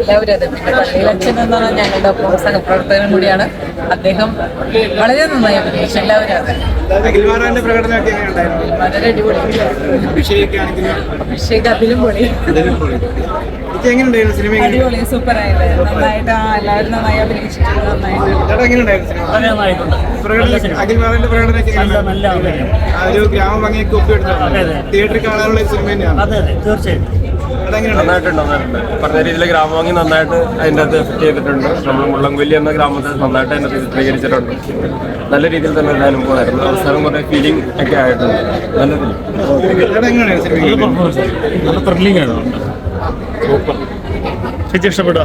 എല്ലാവരും അതെ പിന്നെ പള്ളിയിലച്ഛൻ എന്ന് പറഞ്ഞാൽ ഞങ്ങളുടെ ഒപ്പം സഹപ്രവർത്തകനും കൂടിയാണ്. അദ്ദേഹം വളരെ നന്നായി അഭിനയിച്ചു എല്ലാവരും അതെ. വളരെ അടിപൊളി. അഭിഷേക് അതിലും പൊളി. എനിക്ക് സിനിമ എങ്ങനെ- അടിപൊളി സൂപ്പർ നന്നായിട്ട് ആ എല്ലാവരും നന്നായി അഭിനയിച്ചിട്ടുണ്ട് നന്നായിട്ട് നല്ല ഒരു ഗ്രാമഭംഗിയൊക്കെ ഒപ്പിയെടുത്താണ് തിയേറ്ററിൽ കാണാനുള്ള സിനിമ തന്നെയാണ്. അതെ അതെ. തീർച്ചയായിട്ടും. നന്നായിട്ടുണ്ട് നന്നായിട്ടുണ്ട്. പറഞ്ഞ രീതിയിൽ ഗ്രാമഭംഗി നന്നായിട്ട് അതിന്റെ അകത്ത് എഫക്ട് ചെയ്തിട്ടുണ്ട്. നമ്മൾ മുള്ളംകൊല്ലി എന്ന ഗ്രാമത്തെ നന്നായിട്ട് അതിന്റെ അകത്ത് ചിത്രീകരിച്ചിട്ടുണ്ട്. നല്ല രീതിയിൽ തന്നെ ഒരു അനുഭവമായിരുന്നു. അവസാനം കുറേ ഫീലിംഗ് ഒക്കെ ആയിട്ടുണ്ട്. നല്ല നല്ല ത്രില്ലിംഗ് ആണ്. സൂപ്പർ ചേച്ചി ഇഷ്ടപ്പെട്ടോ?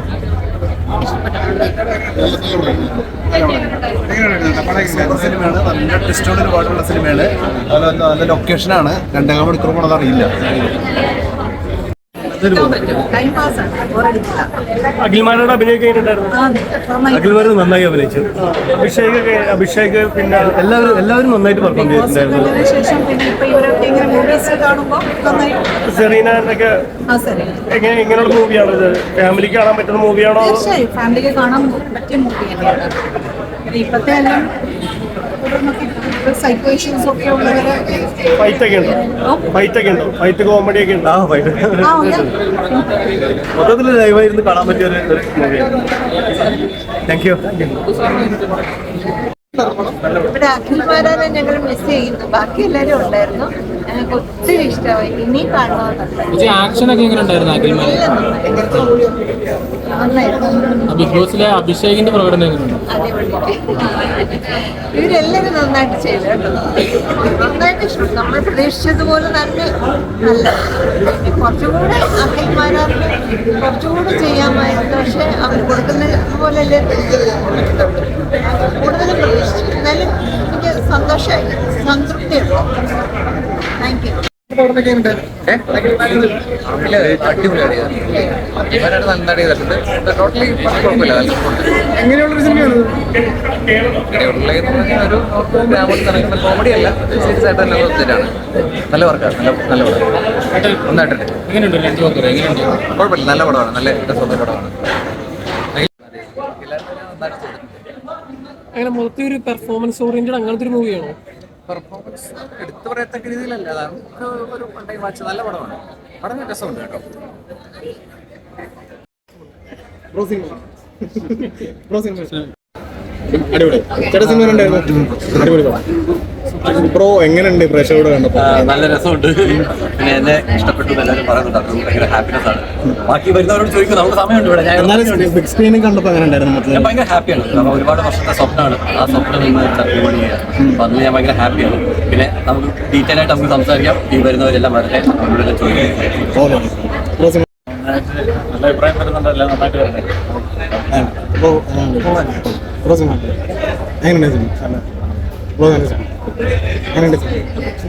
സിനിമയാണ് നല്ല ഒരുപാടുള്ള സിനിമയാണ് അതുപോലെ തന്നെ നല്ല ലൊക്കേഷനാണ് രണ്ടേകാൽ മണിക്കൂർ പോണത് അറിയില്ല. അഖിൽമാരുടെ അഖിൽ അഖിൽമാർ നന്നായി അഭിനയിച്ചു. അഭിഷേക് അഭിഷേക് പിന്നെ എല്ലാവരും എല്ലാവരും നന്നായിട്ട് പെർഫോം ചെയ്തിട്ടുണ്ടായിരുന്നു. ശേഷം പിന്നെ ഇപ്പൊ ഇവരൊക്കെ ഇങ്ങനെ മൂവീസ് കാണുമ്പോൾ നന്നായിട്ട് സെറീന എന്നൊക്കെ എങ്ങനെ എങ്ങനെയുള്ള മൂവിയാണോ ഇത്? ഫാമിലിക്ക് കാണാൻ പറ്റുന്ന മൂവിയാണോ തീർച്ചയായും. ഫാമിലിക്ക് കാണാൻ പറ്റിയ മൂവി തന്നെയാണ്. എല്ലാം എല്ലാം സൈക്വേഷൻസ് ഒക്കെ ഉള്ളവരെ ഫൈറ്റ് ഒക്കെ ഉണ്ടോ? ഫൈറ്റ് ഒക്കെ ഉണ്ടോ? ഫൈറ്റ് കോമഡി ഒക്കെ ഉണ്ടോ. ആ ഫൈറ്റ് മൊത്തത്തിൽ ലൈവായിരുന്നു കാണാൻ പറ്റിയ ഒരു മൂവിയാണ് താങ്ക് യു ഇവിടെ അഖിൽമാരാനെ ഞങ്ങൾ മിസ് ചെയ്യുന്നു. ബാക്കി എല്ലാവരും ഉണ്ടായിരുന്നു? ഞങ്ങൾക്ക് ഒത്തിരി ഇഷ്ടമായി. ഇനിയും കാണണമെന്നുണ്ട് ആക്ഷൻ ഒക്കെ എങ്ങനെ ഉണ്ടായിരുന്നു ബിഗ് ബോസിലെ അഭിഷേകിന്റെ പ്രകടനം എങ്ങനെയുണ്ട് ഇവരെല്ലാവരും നന്നായിട്ട് ചെയ്തു കേട്ടോ. നന്നായിട്ട് നമ്മൾ പ്രതീക്ഷിച്ചതുപോലെ തന്നെ നല്ല പിന്നെ കുറച്ചുകൂടെ അഖിൽമാരാറിന് കുറച്ചുകൂടെ ചെയ്യാമായിരുന്നു പക്ഷെ അവർ കൊടുക്കുന്ന പോലെയല്ലേ കൂടുതലും പ്രതീക്ഷിച്ചു. എന്നാലും എനിക്ക് സന്തോഷമായി. സംതൃപ്തിയുണ്ട്. താങ്ക് യു അടിപൊളിയാണ്. ഇവരാണ് നന്നായിട്ട് ചെയ്തിട്ടുണ്ട്. ടോട്ടലി കുഴപ്പമില്ല. പറഞ്ഞാൽ ഒരു ഗ്രാമത്തിൽ നടക്കുന്ന കോമഡി അല്ല. സീരിയസ് ആയിട്ട് നല്ല നല്ല വർക്കാണ് നല്ല നല്ല പടം നന്നായിട്ടുണ്ട്. കുഴപ്പമില്ല. നല്ല പടമാണ്. നല്ല രസമുള്ള പടമാണ്. അങ്ങനെ മൊത്തത്തിൽ ഒരു പെർഫോമൻസ് ഓറിയന്റഡ് അങ്ങനത്തെ ഒരു മൂവിയാണോ പെർഫോമൻസ് എടുത്തു പറയത്തക്ക രീതിയിലല്ല. നമുക്ക് ഒരു പണ്ടേ വാച്ച്. നല്ല പടമാണ്. പടം രസമുണ്ട് കേട്ടോ. അടിപൊളി. ചേട്ടാ സിനിമ ഉണ്ടായിരുന്നു അടിപൊളി പടം. പ്രോ എങ്ങനെയുണ്ട് പ്രേക്ഷകർ കണ്ടപ്പോൾ? നല്ല രസമുണ്ട്. പിന്നെ എന്നെ ഇഷ്ടപ്പെട്ടു എല്ലാവരും പറയുന്നുണ്ട്. അത് ഭയങ്കര ഹാപ്പിനെസ് ആണ്. ബാക്കി വരുന്നവരോട് ചോദിക്കും. നമുക്ക് സമയമുണ്ട് ഇവിടെ. ഞാൻ എന്നാലും ബിഗ് സ്ക്രീനിൽ കണ്ടപ്പോൾ അങ്ങനെ ഉണ്ടായിരുന്നു ഭയങ്കര ഹാപ്പിയാണ് കാരണം ഒരുപാട് വർഷത്തെ സ്വപ്നമാണ്. ആ സ്വപ്നം ഇന്ന് ഇവിടെ അപ്പം അതിന് ഞാൻ ഭയങ്കര ഹാപ്പിയാണ് പിന്നെ നമുക്ക് ഡീറ്റെയിൽ ആയിട്ട് നമുക്ക് സംസാരിക്കാം. ഈ വരുന്നവരെല്ലാം വരട്ടെ. അവരോട് ചോദിക്കും. നല്ല അഭിപ്രായം വരുന്നുണ്ട്. എല്ലാം നന്നായിട്ട് വരട്ടെ. പ്രോ പ്രോ സിനിമ എങ്ങനെയുണ്ട്